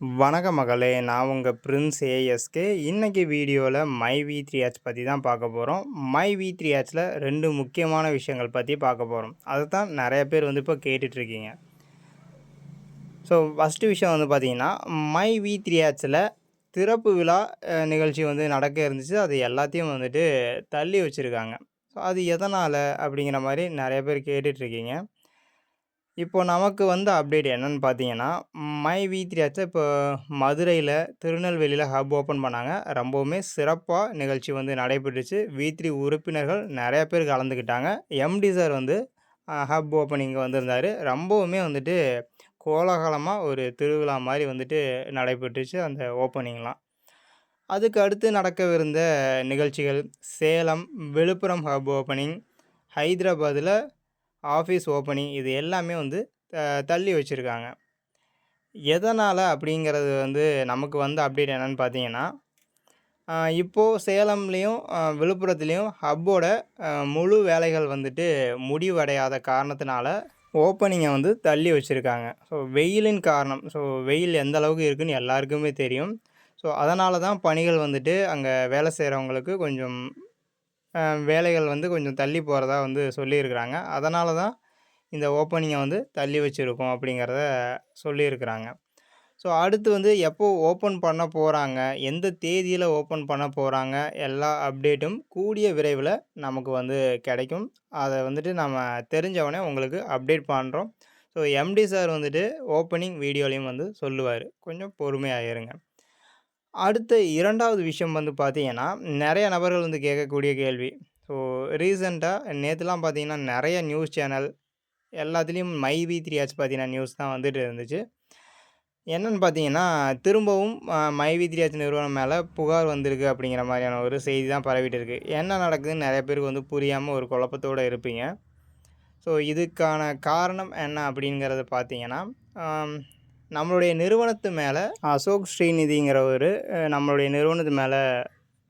வணக்க மகளே நான் உங்கள் பிரின்ஸ் ஏஎஸ்கே இன்றைக்கி வீடியோவில் மை வி த்ரீ ஹேட்ச் பற்றி தான் பார்க்க போகிறோம் மை வி த்ரீ ஆட்சில் ரெண்டு முக்கியமான விஷயங்கள் பற்றி பார்க்க போகிறோம் அதை தான் நிறைய பேர் வந்து இப்போ கேட்டுட்ருக்கீங்க. ஸோ ஃபஸ்ட்டு விஷயம் வந்து பார்த்திங்கன்னா மை வி த்ரீ ஆட்சில் திறப்பு விழா நிகழ்ச்சி வந்து நடக்க இருந்துச்சு. அது எல்லாத்தையும் வந்துட்டு தள்ளி வச்சுருக்காங்க. ஸோ அது எதனால் அப்படிங்கிற மாதிரி நிறைய பேர் கேட்டுட்ருக்கீங்க. இப்போ நமக்கு வந்த அப்டேட் என்னன்னு பார்த்தீங்கன்னா, மை வி த்ரீ ஆச்சு இப்போ மதுரையில் திருநெல்வேலியில் ஹப் ஓப்பன் பண்ணாங்க. ரொம்பவுமே சிறப்பாக நிகழ்ச்சி வந்து நடைபெற்றுச்சு. வி த்ரீ உறுப்பினர்கள் நிறைய பேர் கலந்துக்கிட்டாங்க. எம்டி சார் வந்து ஹப் ஓப்பனிங் வந்திருந்தார் ரொம்பவுமே வந்துட்டு கோலாகலமாக ஒரு திருவிழா மாதிரி வந்துட்டு நடைபெற்றுச்சு அந்த ஓப்பனிங்லாம். அதுக்கு அடுத்து நடக்கவிருந்த நிகழ்ச்சிகள் சேலம், விழுப்புரம் ஹப் ஓப்பனிங், ஹைதராபாத்தில் ஆஃபீஸ் ஓப்பனிங் இது எல்லாமே வந்து தள்ளி வச்சுருக்காங்க. எதனால் அப்படிங்கிறது வந்து நமக்கு வந்து அப்டேட் என்னென்னு பார்த்தீங்கன்னா இப்போது சேலம்லேயும் விழுப்புரத்துலேயும் ஹப்போட முழு வேலைகள் வந்துட்டு முடிவடையாத காரணத்தினால ஓப்பனிங்கை வந்து தள்ளி வச்சுருக்காங்க. ஸோ வெயிலின் காரணம். ஸோ வெயில் எந்த அளவுக்கு இருக்குதுன்னு எல்லாருக்குமே தெரியும். ஸோ அதனால தான் பணிகள் வந்துட்டு அங்கே வேலை செய்கிறவங்களுக்கு கொஞ்சம் வேலைகள் வந்து கொஞ்சம் தள்ளி போகிறதா வந்து சொல்லியிருக்கிறாங்க. அதனால தான் இந்த ஓப்பனிங்கை வந்து தள்ளி வச்சுருக்கோம் அப்படிங்கிறத சொல்லியிருக்கிறாங்க. ஸோ அடுத்து வந்து எப்போ ஓப்பன் பண்ண போகிறாங்க எந்த தேதியில் ஓப்பன் பண்ண போகிறாங்க எல்லா அப்டேட்டும் கூடிய விரைவில் நமக்கு வந்து கிடைக்கும். அதை வந்துட்டு நம்ம தெரிஞ்சவொடனே உங்களுக்கு அப்டேட் பண்ணுறோம் ஸோ எம்டி சார் வந்துட்டு ஓப்பனிங் வீடியோலையும் வந்து சொல்லுவார். கொஞ்சம் பொறுமையாக இருங்க. அடுத்த இரண்டாவது விஷயம் வந்து பார்த்தீங்கன்னா, நிறைய நபர்கள் வந்து கேட்கக்கூடிய கேள்வி. ஸோ ரீசெண்டாக நேற்றுலாம் பார்த்தீங்கன்னா, நிறைய நியூஸ் சேனல் எல்லாத்துலேயும் மை வி த்ரீ ஆச்சு பார்த்தீங்கன்னா, நியூஸ் தான் வந்துட்டு இருந்துச்சு. என்னென்னு பார்த்தீங்கன்னா, திரும்பவும் மை வி த்ரீ ஆச்சு நிறுவனம் மேலே புகார் வந்திருக்கு அப்படிங்கிற மாதிரியான ஒரு செய்தி தான் பரவிட்டு இருக்குது என்ன நடக்குதுன்னு நிறைய பேருக்கு வந்து புரியாமல் ஒரு குழப்பத்தோடு இருப்பீங்க. ஸோ இதுக்கான காரணம் என்ன அப்படிங்கிறத பார்த்தீங்கன்னா நம்மளுடைய நிறுவனத்து மேலே அசோக் ஸ்ரீநிதிங்கிறவர் நம்மளுடைய நிறுவனத்து மேலே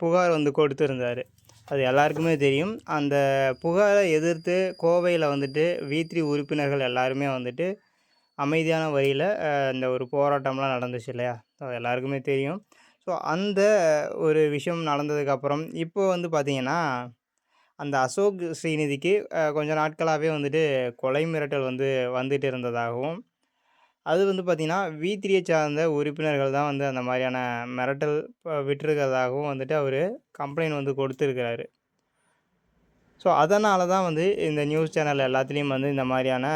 புகார் வந்து கொடுத்துருந்தார். அது எல்லாருக்குமே தெரியும். அந்த புகாரை எதிர்த்து கோவையில் வந்துட்டு வீத்ரி உறுப்பினர்கள் எல்லாருமே வந்துட்டு அமைதியான வழியில் இந்த ஒரு போராட்டம்லாம் நடந்துச்சு இல்லையா? அது எல்லாருக்குமே தெரியும். ஸோ அந்த ஒரு விஷயம் நடந்ததுக்கப்புறம் இப்போ வந்து பார்த்திங்கன்னா அந்த அசோக் ஸ்ரீநிதிக்கு கொஞ்சம் நாட்களாகவே வந்துட்டு கொலை மிரட்டல் வந்து வந்துட்டு இருந்ததாகவும் அது வந்து பார்த்திங்கன்னா வி த்ரீயை சார்ந்த உறுப்பினர்கள் தான் வந்து அந்த மாதிரியான மிரட்டல் விட்டுருக்கிறதாகவும் வந்துட்டு அவர் கம்ப்ளைண்ட் வந்து கொடுத்துருக்கிறாரு. ஸோ அதனால தான் வந்து இந்த நியூஸ் சேனல் எல்லாத்துலேயும் வந்து இந்த மாதிரியான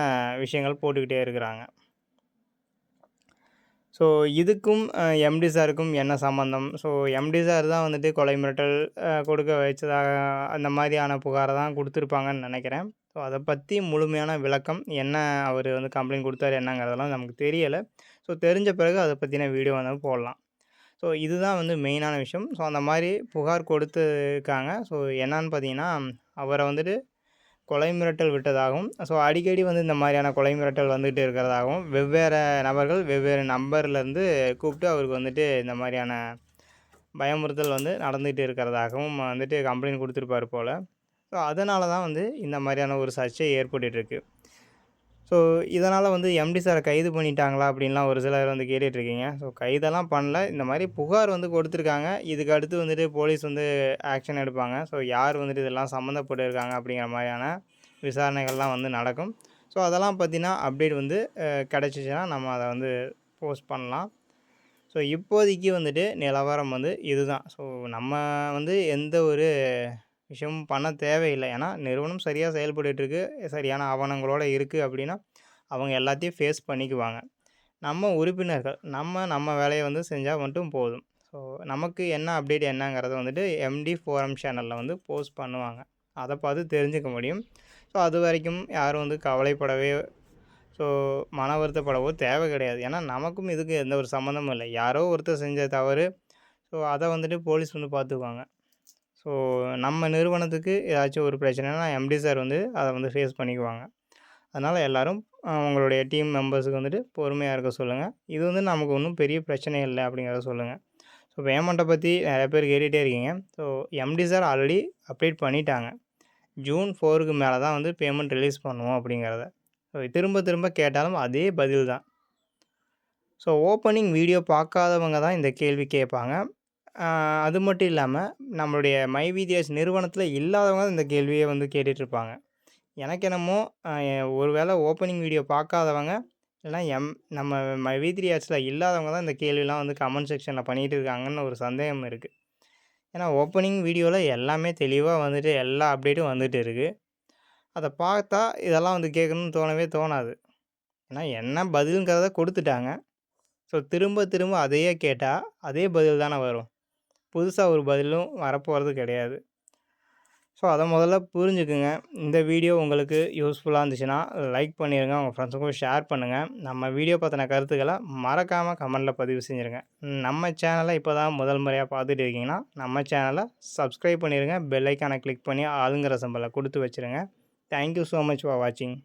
விஷயங்கள் போட்டுக்கிட்டே இருக்கிறாங்க. ஸோ இதுக்கும் எம்டி சாருக்கும் என்ன சம்மந்தம் ஸோ எம்டி சார் தான் வந்துட்டு கொலை மிரட்டல் கொடுக்க வச்சதாக அந்த மாதிரியான புகாரை தான் கொடுத்துருப்பாங்கன்னு நினைக்கிறேன். ஸோ அதை பற்றி முழுமையான விளக்கம் என்ன அவர் வந்து கம்ப்ளைண்ட் கொடுத்தாரு என்னங்கிறதெல்லாம் நமக்கு தெரியலை. ஸோ தெரிஞ்ச பிறகு அதை பற்றின வீடியோ வந்து போடலாம். ஸோ இதுதான் வந்து மெயினான விஷயம். ஸோ அந்த மாதிரி புகார் கொடுத்துருக்காங்க. ஸோ என்னான்னு பார்த்தீங்கன்னா அவரை வந்துட்டு கொலை மிரட்டல் விட்டதாகவும் ஸோ அடிக்கடி வந்து இந்த மாதிரியான கொலை மிரட்டல் வந்துகிட்டு இருக்கிறதாகவும் வெவ்வேறு நபர்கள் வெவ்வேறு நம்பர்லேருந்து கூப்பிட்டு அவருக்கு வந்துட்டு இந்த மாதிரியான பயமுறுத்தல் வந்து நடந்துகிட்டு இருக்கிறதாகவும் வந்துட்டு கம்ப்ளைண்ட் கொடுத்துருப்பார் போல். ஸோ அதனால தான் வந்து இந்த மாதிரியான ஒரு சர்ச்சை ஏற்பட்டுருக்கு ஸோ இதனால் வந்து எம்டி சாரை கைது பண்ணிட்டாங்களா அப்படின்லாம் ஒரு சிலர் வந்து கேட்டுட்ருக்கீங்க. ஸோ கைதெல்லாம் பண்ணல. இந்த மாதிரி புகார் வந்து கொடுத்துருக்காங்க. இதுக்கு அடுத்து வந்துட்டு போலீஸ் வந்து ஆக்ஷன் எடுப்பாங்க. ஸோ யார் வந்துட்டு இதெல்லாம் சம்மந்தப்பட்டு இருக்காங்க அப்படிங்கிற மாதிரியான விசாரணைகள்லாம் வந்து நடக்கும். ஸோ அதெல்லாம் பார்த்தீங்கன்னா அப்டேட் வந்து கிடச்சிச்சின்னா நம்ம அதை வந்து போஸ்ட் பண்ணலாம். ஸோ இப்போதைக்கு வந்துட்டு நிலவரம் வந்து இதுதான். ஸோ நம்ம வந்து எந்த ஒரு விஷயமும் பண்ண தேவையில்லை. ஏன்னா நிறுவனம் சரியாக செயல்பட்டுருக்கு சரியான ஆவணங்களோடு இருக்குது அப்படின்னா அவங்க எல்லாத்தையும் ஃபேஸ் பண்ணிக்குவாங்க. நம்ம உறுப்பினர்கள் நம்ம நம்ம வேலையை வந்து செஞ்சால் மட்டும் போதும். ஸோ நமக்கு என்ன அப்டேட் என்னங்கிறத வந்துட்டு எம்டி ஃபோரம் சேனலில் வந்து போஸ்ட் பண்ணுவாங்க. அதை பார்த்து தெரிஞ்சுக்க முடியும். ஸோ அது வரைக்கும் யாரும் வந்து கவலைப்படவே ஸோ மன வருத்தப்படவோ தேவை கிடையாது. ஏன்னா நமக்கும் இதுக்கு எந்த ஒரு சம்மந்தமும் இல்லை. யாரோ ஒருத்தர் செஞ்ச தவறு ஸோ அதை வந்துட்டு போலீஸ் வந்து பார்த்துக்குவாங்க. ஸோ நம்ம நிறுவனத்துக்கு ஏதாச்சும் ஒரு பிரச்சனைனா எம்டி சார் வந்து அதை வந்து ஃபேஸ் பண்ணிக்குவாங்க. அதனால் எல்லோரும் உங்களுடைய டீம் மெம்பர்ஸுக்கு வந்துட்டு பொறுமையாக இருக்க சொல்லுங்கள் இது வந்து நமக்கு ஒன்றும் பெரிய பிரச்சனை இல்லை அப்படிங்கிறத சொல்லுங்கள் ஸோ பேமெண்ட்டை பற்றி நிறைய பேர் கேட்டுகிட்டே இருக்கீங்க. So MD sir already update பண்ணிட்டாங்க. ஜூன் ஃபோருக்கு மேலே தான் வந்து பேமெண்ட் ரிலீஸ் பண்ணுவோம் அப்படிங்கிறத. ஸோ திரும்ப திரும்ப கேட்டாலும் அதே பதில் தான். ஸோ ஓப்பனிங் வீடியோ பார்க்காதவங்க தான் இந்த கேள்வி கேட்பாங்க. அது மட்டும் இல்லாமல் நம்மளுடைய மை விதிஎஸ் நிறுவனத்தில் இல்லாதவங்க தான் இந்த கேள்வியை வந்து கேட்டுட்ருப்பாங்க. எனக்கு என்னமோ ஒரு வேளை ஓப்பனிங் வீடியோ பார்க்காதவங்க இல்லைனா எம் நம்ம மை வி இல்லாதவங்க தான் இந்த கேள்விலாம் வந்து கமெண்ட் செக்ஷனில் பண்ணிகிட்டு இருக்காங்கன்னு ஒரு சந்தேகம் இருக்குது ஏன்னா ஓப்பனிங் வீடியோவில் எல்லாமே தெளிவாக வந்துட்டு எல்லா அப்டேட்டும் வந்துட்டு இருக்குது அதை பார்த்தா இதெல்லாம் வந்து கேட்கணும்னு தோணவே தோணாது. ஏன்னா என்ன பதிலுங்கிறத கொடுத்துட்டாங்க. ஸோ திரும்ப திரும்ப அதையே கேட்டால் அதே பதில் தானே வரும். புதுசாக ஒரு பதிலும் வரப்போகிறது கிடையாது. ஸோ அதை முதல்ல புரிஞ்சுக்குங்க. இந்த வீடியோ உங்களுக்கு யூஸ்ஃபுல்லாக இருந்துச்சுன்னா லைக் பண்ணிடுங்க உங்கள் ஃப்ரெண்ட்ஸுக்கும் ஷேர் பண்ணுங்கள் நம்ம வீடியோ பற்றின கருத்துக்களை மறக்காமல் கமெண்டில் பதிவு செஞ்சுருங்க. நம்ம சேனலை இப்போ தான் முதல் முறையாக பார்த்துட்டு இருக்கீங்கன்னா நம்ம சேனலை சப்ஸ்கிரைப் பண்ணிடுங்க பெல்லைக்கானை கிளிக் பண்ணி ஆளுங்கிற சம்பளை கொடுத்து வச்சுருங்க. தேங்க்யூ ஸோ மச் ஃபார் வாட்சிங்